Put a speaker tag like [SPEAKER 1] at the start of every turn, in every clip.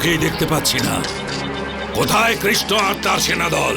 [SPEAKER 1] কাউকেই দেখতে পাচ্ছি না। কোথায় কৃষ্ণ আর তার সেনাদল?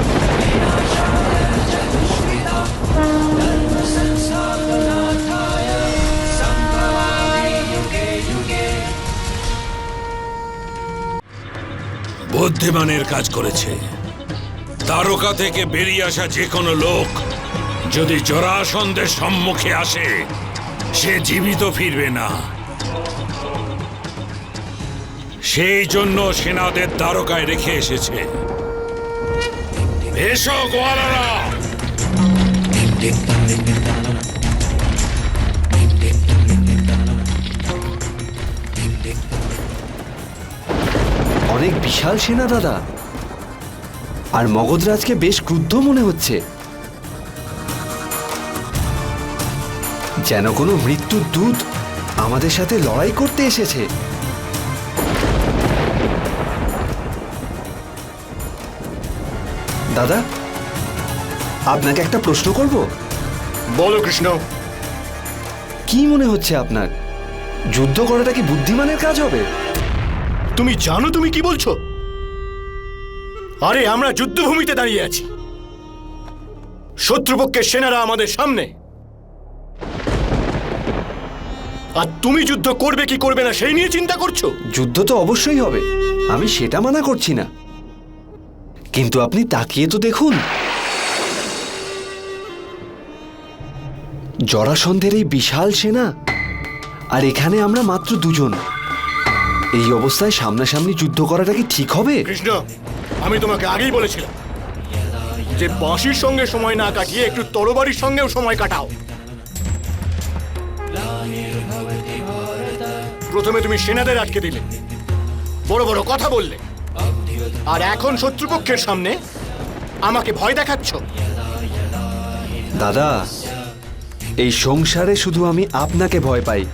[SPEAKER 1] বুদ্ধিমানের কাজ করেছে। তারকা থেকে বেরিয়ে আসা যে কোনো লোক যদি জরাসন্ধের সম্মুখে আসে, সে জীবিত ফিরবে না। সেই জন্য সেনাদের দ্বারকায় রেখে এসেছে। এসো গোয়ালারা!
[SPEAKER 2] অনেক বিশাল সেনা দাদা। আর মগধরাজকে বেশ ক্রুদ্ধ মনে হচ্ছে। যেন কোনো মৃত্যুর দূত আমাদের সাথে লড়াই করতে এসেছে। দাদা আপনাকে একটা প্রশ্ন করব?
[SPEAKER 3] বলো কৃষ্ণ।
[SPEAKER 2] কি মনে হচ্ছে আপনার? যুদ্ধ করাটা কি বুদ্ধিমানের কাজ হবে?
[SPEAKER 4] তুমি জানো তুমি কি বলছো? আরে, আমরা যুদ্ধভূমিতে দাঁড়িয়ে আছি। শত্রুপক্ষের সেনারা আমাদের সামনে। আর তুমি যুদ্ধ করবে কি করবে না, সেই নিয়ে চিন্তা করছ?
[SPEAKER 2] যুদ্ধ তো অবশ্যই হবে। আমি সেটা মানা করছি না। কিন্তু আপনি তাকিয়ে তো দেখুন। জরাসন্ধের এই বিশাল সেনা, আর এখানে আমরা মাত্র দুজন। এই অবস্থায় সামনাসামনি যুদ্ধ করাটা কি ঠিক হবে?
[SPEAKER 4] কৃষ্ণ আমি তোমাকে আগেই বলেছিলাম যে বাঁশির সঙ্গে সময় না কাটিয়ে একটু তরবারির সঙ্গেও সময় কাটাও। প্রথমে তুমি সেনাদের আটকে দিলে। বড় বড় কথা বললে। আর এখন শত্রুপক্ষের সামনে আমাকে ভয় দেখাচ্ছ।
[SPEAKER 2] দাদা এই সংসারে শুধু আমি আপনাকে ভয় পাই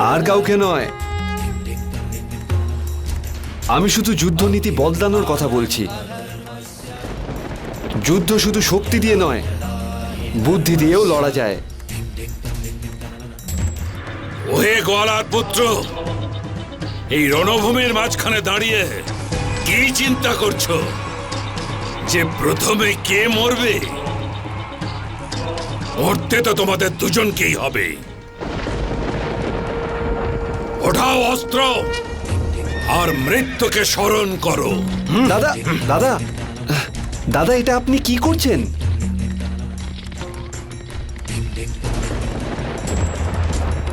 [SPEAKER 2] আর কাউকে নয়। আমি শুধু যুদ্ধনীতি বদলানোর কথা বলছি। যুদ্ধ শুধু শক্তি দিয়ে নয়, বুদ্ধি দিয়েও লড়া যায়।
[SPEAKER 1] ওহে গোয়ালার পুত্র, এই রণভূমির মাঝখানে দাঁড়িয়ে কি চিন্তা করছ? যে প্রথমে কে মরবে? মরতে তো তোমাদের দুজনকেই হবে। ওঠাও অস্ত্র, আর মৃত্যুকে স্মরণ করো।
[SPEAKER 2] দাদা দাদা দাদা, এটা আপনি কি করছেন?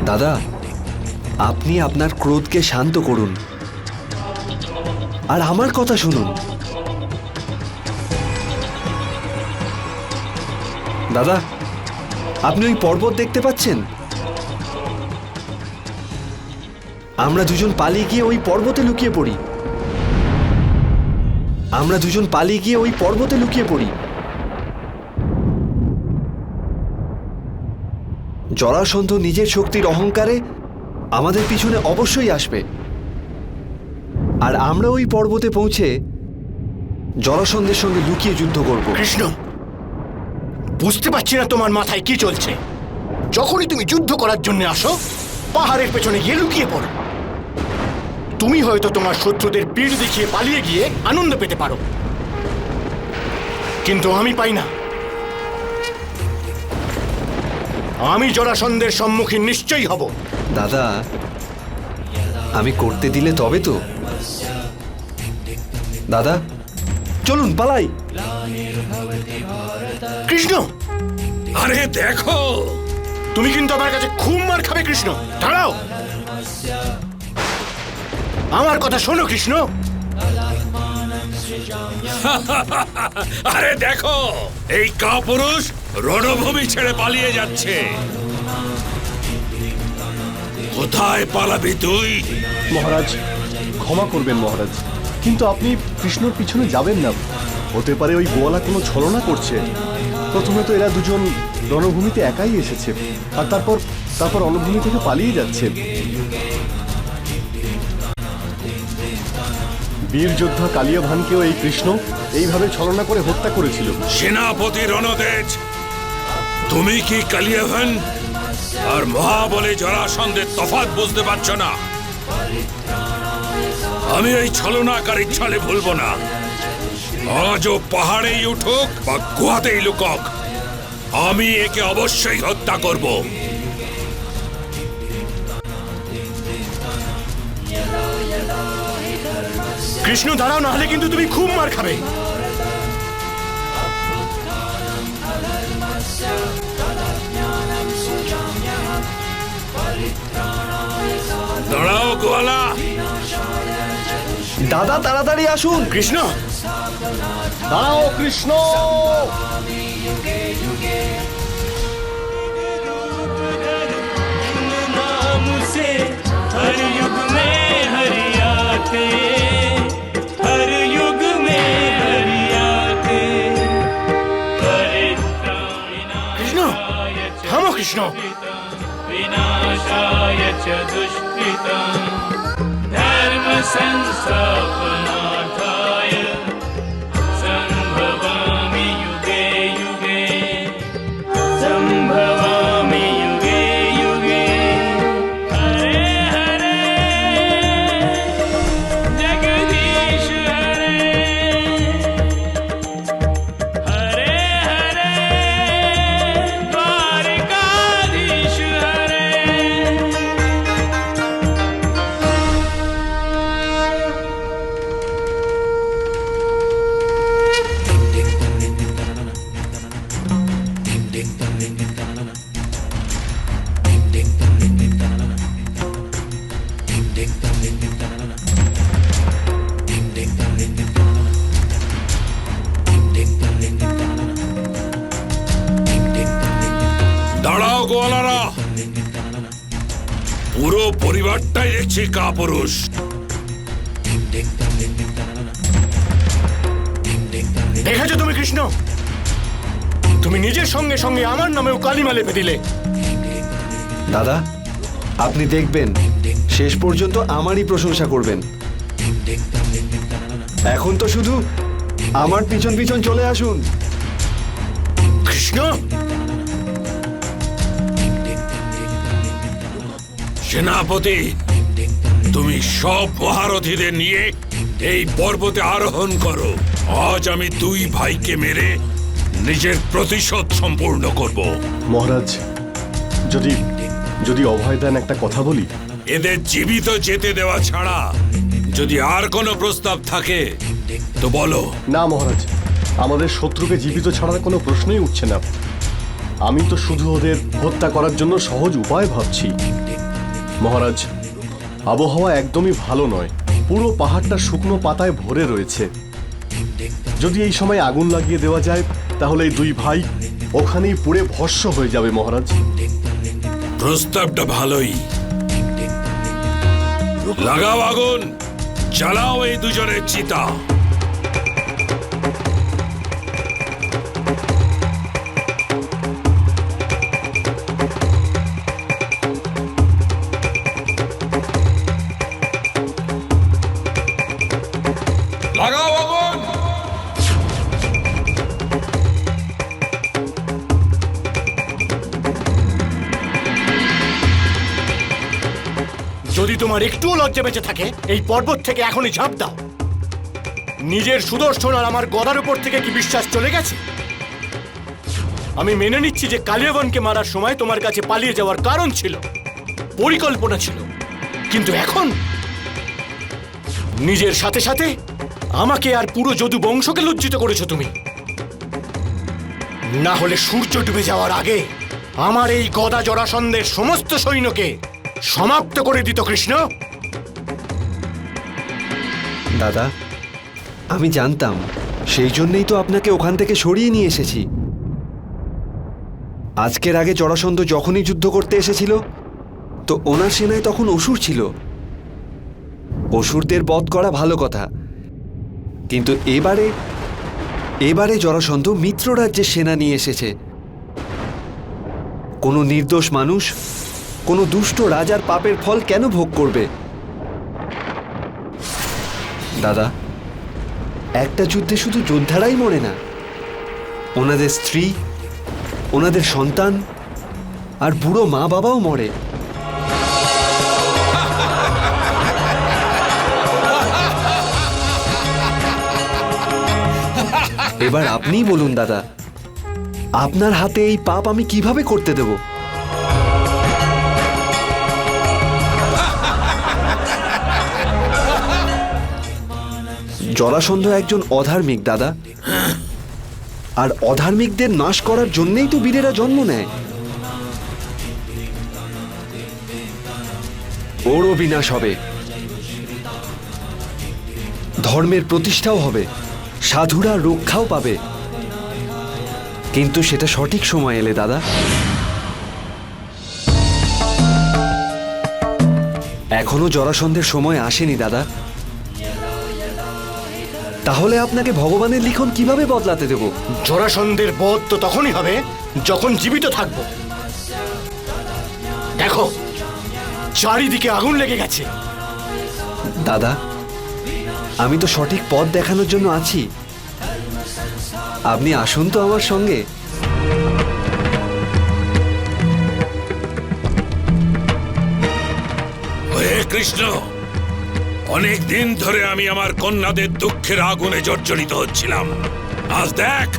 [SPEAKER 2] দাদা, আপনি আপনার ক্রোধকে শান্ত করুন। আর আমার কথা শুনুন। দাদা, আপনি ওই পর্বত দেখতে পাচ্ছেন? আমরা দুজন পালিয়ে গিয়ে ওই পর্বতে লুকিয়ে পড়ি। আমরা দুজন পালিয়ে গিয়ে ওই পর্বতে লুকিয়ে পড়ি। জরাসন্ধ নিজের শক্তির অহংকারে আমাদের পিছনে অবশ্যই আসবে। আর আমরা ওই পর্বতে পৌঁছে জরাসন্ধের সঙ্গে লুকিয়ে যুদ্ধ করব।
[SPEAKER 4] কৃষ্ণ, বুঝতে পারছি না তোমার মাথায় কি চলছে। যখনই তুমি যুদ্ধ করার জন্য আসো, পাহাড়ের পেছনে গিয়ে লুকিয়ে পড়ো। তুমি হয়তো তোমার শত্রুদের পিঠ দেখিয়ে পালিয়ে গিয়ে আনন্দ পেতে পারো। কিন্তু আমি পাই না। আমি জরাসন্ধের সম্মুখীন নিশ্চয়ই হব।
[SPEAKER 2] দাদা আমি করতে দিলে তবে তো। দাদা চলুন পালাই।
[SPEAKER 4] কৃষ্ণ!
[SPEAKER 1] আরে দেখো!
[SPEAKER 4] তুমি কিন্তু আমার কাছে খুব মার খাবে কৃষ্ণ। দাঁড়াও! আমার কথা শোনো কৃষ্ণ।
[SPEAKER 1] আরে দেখো এই কাপুরুষ রণভূমি ছেড়ে পালিয়ে যাচ্ছে। কোথায় পালাবি তুই?
[SPEAKER 3] মহারাজ ক্ষমা করবেন মহারাজ কিন্তু আপনি কৃষ্ণর পিছনে যাবেন না। হতে পারে ওই গোয়ালা কোনো ছলনা করছে। প্রথমে তো এরা দুজন রণভূমিতে একাই এসেছে আর তারপর তারপর রণভূমি থেকে পালিয়ে যাচ্ছে। বীর যোদ্ধা কালিয়া ভানকেও এই কৃষ্ণ এইভাবে ছলনা করে হত্যা করেছিল।
[SPEAKER 1] সেনাপতি রণতেজ, তুমি কি কালিয়াভান? আর মহাবলী জরাসন্ধের তফাৎ বুঝতে পারছ না। আমি এই ছলনাকারীর ছলে ভুলবো না। আজও পাহাড়েই উঠুক বা গুহাতেই লুকক, আমি একে অবশ্যই হত্যা করব।
[SPEAKER 4] কৃষ্ণ দাঁড়াও না হলে কিন্তু তুমি খুব মার খাবে
[SPEAKER 1] দাঁড়াও গোয়ালা
[SPEAKER 2] দাদা তাড়াতাড়ি আসুন
[SPEAKER 4] কৃষ্ণ
[SPEAKER 3] দাঁড়াও কৃষ্ণ
[SPEAKER 5] नाम से हर युग में हरियाते हर
[SPEAKER 4] विष्णु
[SPEAKER 5] विनाशाय च दुष्कृतम्
[SPEAKER 1] धर्मसंस्थापना দেখেছ
[SPEAKER 4] তুমি কৃষ্ণ? তুমি নিজের সঙ্গে সঙ্গে আমার নামেও কালিমা লেপে দিলে।
[SPEAKER 2] দাদা আপনি দেখবেন শেষ পর্যন্ত আমারই প্রশংসা করবেন। এখন তো শুধু আমার পিছন পিছন চলে আসুন।
[SPEAKER 4] কৃষ্ণ?
[SPEAKER 1] সেনাপতি তুমি সব মহারথীদের নিয়ে এই পর্বতে আরোহণ করো। আজ আমি দুই ভাইকে মেরে নিজের প্রতিশোধ সম্পূর্ণ করব।
[SPEAKER 3] মহারাজ যদি যদি অভয় দেন একটা কথা বলি।
[SPEAKER 1] এদের জীবিত যেতে দেওয়া ছাড়া যদি আর কোনো প্রস্তাব থাকে তো বলো।
[SPEAKER 3] না মহারাজ আমাদের শত্রুকে জীবিত ছাড়ার কোনো প্রশ্নই উঠছে না। আমি তো শুধু ওদের হত্যা করার জন্য সহজ উপায় ভাবছি। মহারাজ আবহাওয়া একদমই ভালো নয়। পুরো পাহাড়টা শুকনো পাতায় ভরে রয়েছে। যদি এই সময় আগুন লাগিয়ে দেওয়া যায়, তাহলে এই দুই ভাই ওখানেই পুড়ে ভস্য হয়ে যাবে, মহারাজ।
[SPEAKER 1] প্রস্তাবটা ভালোই। লাগাও আগুন চালাও এই দুজনের চিতা।
[SPEAKER 4] তোমার একটুও লজ্জা বেঁচে থাকে, এই পর্বত থেকে এখনই ঝাঁপ দাও। নিজের সুদর্শন আর আমার গদার উপর থেকে কি বিশ্বাস চলে গেছে? আমি মেনে নিচ্ছি যে কালিয়াবনকে মারার সময় তোমার কাছে পালিয়ে যাওয়ার কারণ ছিল, পরিকল্পনা ছিল। কিন্তু এখন নিজের সাথে সাথে আমাকে আর পুরো যদু বংশকে লজ্জিত করেছ তুমি। না হলে সূর্য ডুবে যাওয়ার আগে আমার এই গদা জরাসন্ধের সমস্ত সৈন্যকে সমাপ্ত করে দিত কৃষ্ণ।
[SPEAKER 2] দাদা, আমি জানতাম, সেই জন্যই তো আপনাকে ওখান থেকে সরিয়ে নিয়ে এসেছি। আজকের আগে জরাসন্ধ যখনই যুদ্ধ করতে এসেছিল, তো ওনার সেনায় তখন অসুর ছিল। অসুরদের বধ করা ভালো কথা। কিন্তু এবারে এবারে জরাসন্ধ মিত্র রাজ্যের সেনা নিয়ে এসেছে। কোনো নির্দোষ মানুষ কোনো দুষ্ট রাজার পাপের ফল কেন ভোগ করবে? দাদা, একটা যুদ্ধে শুধু যোদ্ধারাই মরে না। ওনাদের স্ত্রী, ওনাদের সন্তান আর বুড়ো মা বাবাও মরে। এবার আপনিই বলুন, দাদা, আপনার হাতে এই পাপ আমি কীভাবে করতে দেব? জরাসন্ধ একজন অধার্মিক দাদা। আর অধার্মিকদের নাশ করার জন্যই তো বীরেরা জন্ম নেয়। ওরও বিনাশ হবে। ধর্মের প্রতিষ্ঠাও হবে। সাধুরা রক্ষাও পাবে। কিন্তু সেটা সঠিক সময় এলে, দাদা। এখনও জরাসন্ধের সময় আসেনি, দাদা। তাহলে আপনাকে ভগবানের লিখন কীভাবে বদলাতে দেব?
[SPEAKER 4] জরাসন্ধের বধ তো তখনই হবে যখন জীবিত থাকব। দেখো চারিদিকে আগুন লেগে গেছে।
[SPEAKER 2] দাদা আমি তো সঠিক পথ দেখানোর জন্য আছি। আপনি আসুন তো আমার সঙ্গে।
[SPEAKER 1] কৃষ্ণ! অনেক দিন ধরে আমি আমার কন্যাদের দুঃখের আগুনে জর্জরিত হচ্ছিলাম। আজ দেখ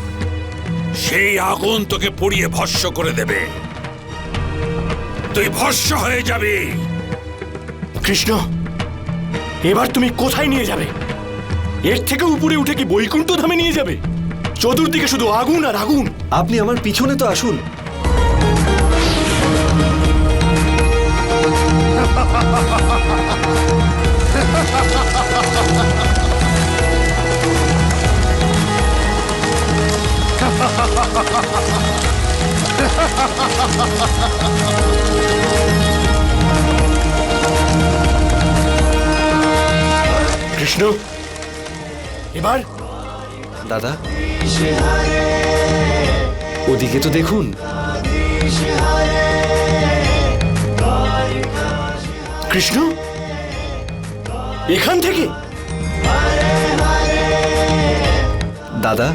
[SPEAKER 1] সেই আগুন তোকে পুড়িয়ে ভস্য করে দেবে। তুই ভস্য হয়ে যাবি।
[SPEAKER 4] কৃষ্ণ এবার তুমি কোথায় নিয়ে যাবে? এর থেকে উপরে উঠে কি বৈকুণ্ঠ ধামে নিয়ে যাবে? চতুর্দিকে শুধু আগুন আর আগুন।
[SPEAKER 2] আপনি আমার পিছনে তো আসুন।
[SPEAKER 4] কৃষ্ণ এবার?
[SPEAKER 2] দাদা? ওদিকে তো দেখুন।
[SPEAKER 4] কৃষ্ণ? এখান থেকে?
[SPEAKER 2] দাদা,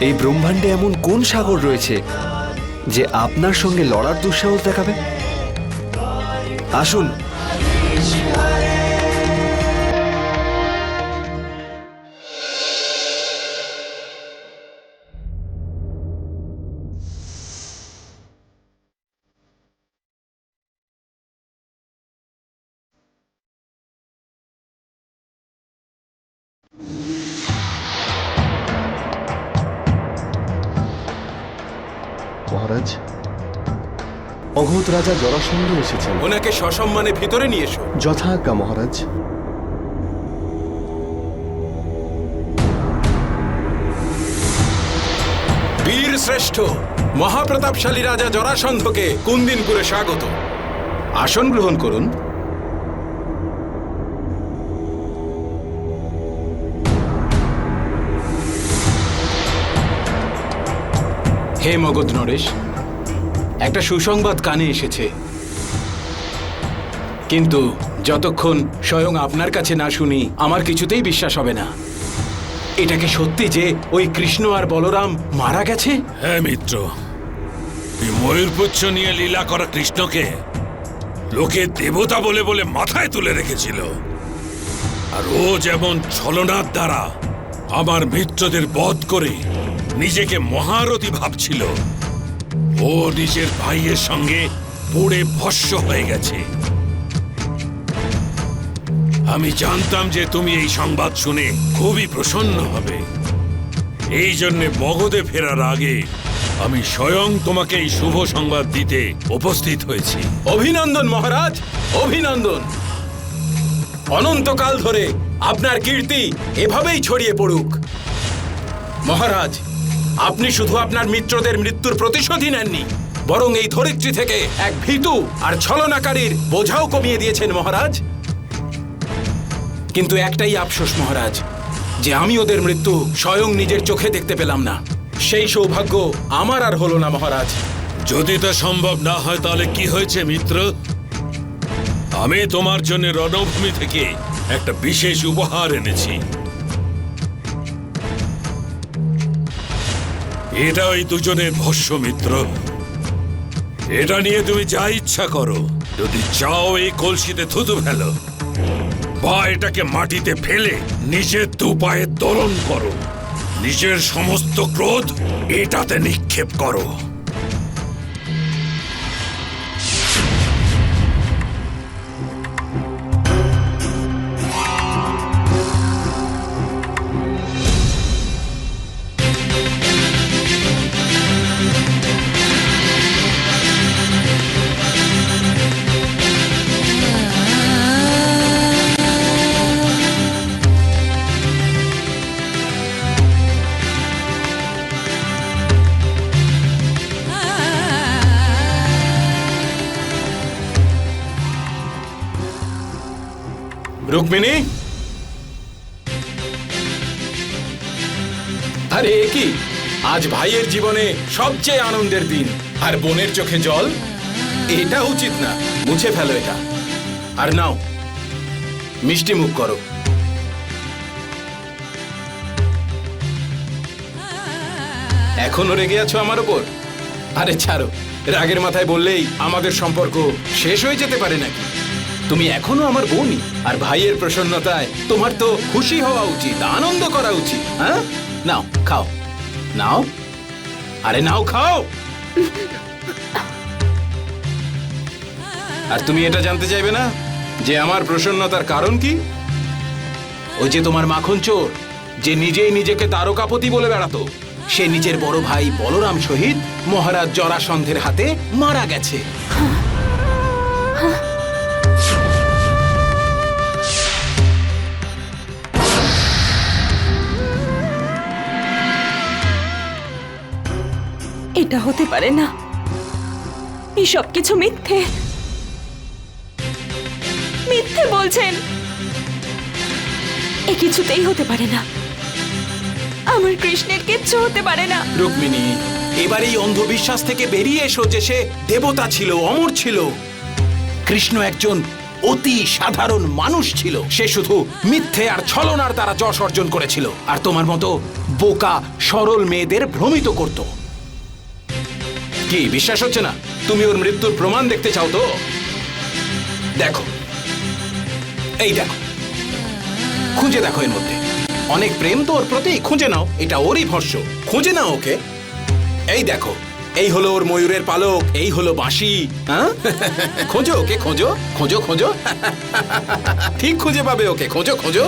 [SPEAKER 2] এই ব্রহ্মাণ্ডে এমন কোন সাগর রয়েছে যে আপনার সঙ্গে লড়ার দুঃসাহস দেখাবে? আসুন
[SPEAKER 3] রাজা জরাসন্ধ এসেছেন।
[SPEAKER 6] ওনাকে সসম্মানে ভিতরে নিয়ে এসো।
[SPEAKER 3] যথাজ্ঞা মহারাজ।
[SPEAKER 6] বীর শ্রেষ্ঠ মহাপ্রতাপশালী রাজা জরাসন্ধকে কুন্দিনপুরে স্বাগত। আসন গ্রহণ করুন। হে মগধ নরেশ একটা সুসংবাদ কানে এসেছে। কিন্তু যতক্ষণ স্বয়ং আপনার কাছে না শুনি, আমার কিছুতেই বিশ্বাস হবে না। এটাকে সত্যি যে ওই কৃষ্ণ আর বলরাম মারা গেছে?
[SPEAKER 1] হ্যাঁ মিত্র। ময়ূরপুচ্ছ নিয়ে লীলা করা কৃষ্ণকে লোকে দেবতা বলে বলে মাথায় তুলে রেখেছিল। আর ও যেমন ছলনার দ্বারা আমার মিত্রদের বধ করে নিজেকে মহারথী ভাবছিল ও নিজের ভাইয়ের সঙ্গে পড়ে ভস্য হয়ে গেছে। আমি জানতাম যে তুমি এই সংবাদ শুনে খুবই প্রসন্ন হবে। এই জন্যে মগধে ফেরার আগে আমি স্বয়ং তোমাকে এই শুভ সংবাদ দিতে উপস্থিত হয়েছি।
[SPEAKER 6] অভিনন্দন, মহারাজ! অভিনন্দন! অনন্তকাল ধরে আপনার কীর্তি এভাবেই ছড়িয়ে পড়ুক। মহারাজ আপনি শুধু আপনার মিত্রদের মৃত্যুর প্রতিশোধই নেননি, বরং এই ধরিত্রী থেকে এক ভীতু আর ছলনাকারীর বোঝাও কমিয়ে দিয়েছেন মহারাজ। কিন্তু একটাই আফসোস মহারাজ, যে আমি ওদের মৃত্যু স্বয়ং নিজের চোখে দেখতে পেলাম না। সেই সৌভাগ্য আমার আর হলো না মহারাজ।
[SPEAKER 1] যদি তা সম্ভব না হয়, তাহলে কি হয়েছে, মিত্র? আমি তোমার জন্য রণভূমি থেকে একটা বিশেষ উপহার এনেছি। এটা ওই দুজনের ভস্য মিত্র। এটা নিয়ে তুমি যা ইচ্ছা করো। যদি চাও এই কলসিতে থুতু ফেলো, বা এটাকে মাটিতে ফেলে নিজের দু পায়ে দোলন করো। নিজের সমস্ত ক্রোধ এটাতে নিক্ষেপ করো।
[SPEAKER 6] রুক্মিণী আরে কি? আজ ভাইয়ের জীবনে সবচেয়ে আনন্দের দিন। আর বোনের চোখে জল? এটা উচিত না। মুছে ফেলো এটা। আর নাও, মিষ্টি মুখ করো। এখনও রেগে আছো আমার ওপর? আরে ছাড়ো, রাগের মাথায় বললেই আমাদের সম্পর্ক শেষ হয়ে যেতে পারে নাকি? তুমি এখনও আমার বোনই। আর ভাইয়ের প্রসন্নতায় তোমার তো খুশি হওয়া উচিত, আনন্দ করা উচিত হ্যাঁ? নাও, খাও। নাও? আরে নাও, খাও! আর তুমি এটা জানতে চাইবে না? যে আমার প্রসন্নতার কারণ কি? ওই যে তোমার মাখন চোর, যে নিজেই নিজেকে তারকাপতি বলে বেড়াতো। সে নিজের বড় ভাই বলরাম শহীদ মহারাজ জরাসন্ধের হাতে মারা গেছে।
[SPEAKER 7] এটা হতে পারে না। এই সব কিছু মিথ্যে। মিথ্যে বলছেন। এ কিছুতেই হতে পারে না। আমার কৃষ্ণের কিচ্ছু হতে পারে না।
[SPEAKER 6] রুক্মিণী, এবার এই অন্ধবিশ্বাস থেকে বেরিয়ে এসো যে সে দেবতা ছিল, অমর ছিল। কৃষ্ণ একজন অতি সাধারণ মানুষ ছিল। সে শুধু মিথ্যে আর ছলনার দ্বারা যশ অর্জন করেছিল। আর তোমার মতো বোকা, সরল মেয়েদের ভ্রমিত করত। কি, বিশ্বাস হচ্ছে না? তুমি ওর মৃত্যুর প্রমাণ দেখতে চাও তো? দেখো। এই দেখো। খুঁজে দেখো এর মধ্যে। অনেক প্রেম তো ওর প্রতি, খুঁজে নাও, এটা ওরই ভস্য খুঁজে নাও ওকে। এই দেখো, এই হলো ওর ময়ূরের পালক, এই হলো বাঁশি হ্যাঁ? খোঁজো ওকে, খোঁজো খোঁজো খোঁজো। ঠিক খুঁজে পাবে ওকে, খোঁজো খোঁজো।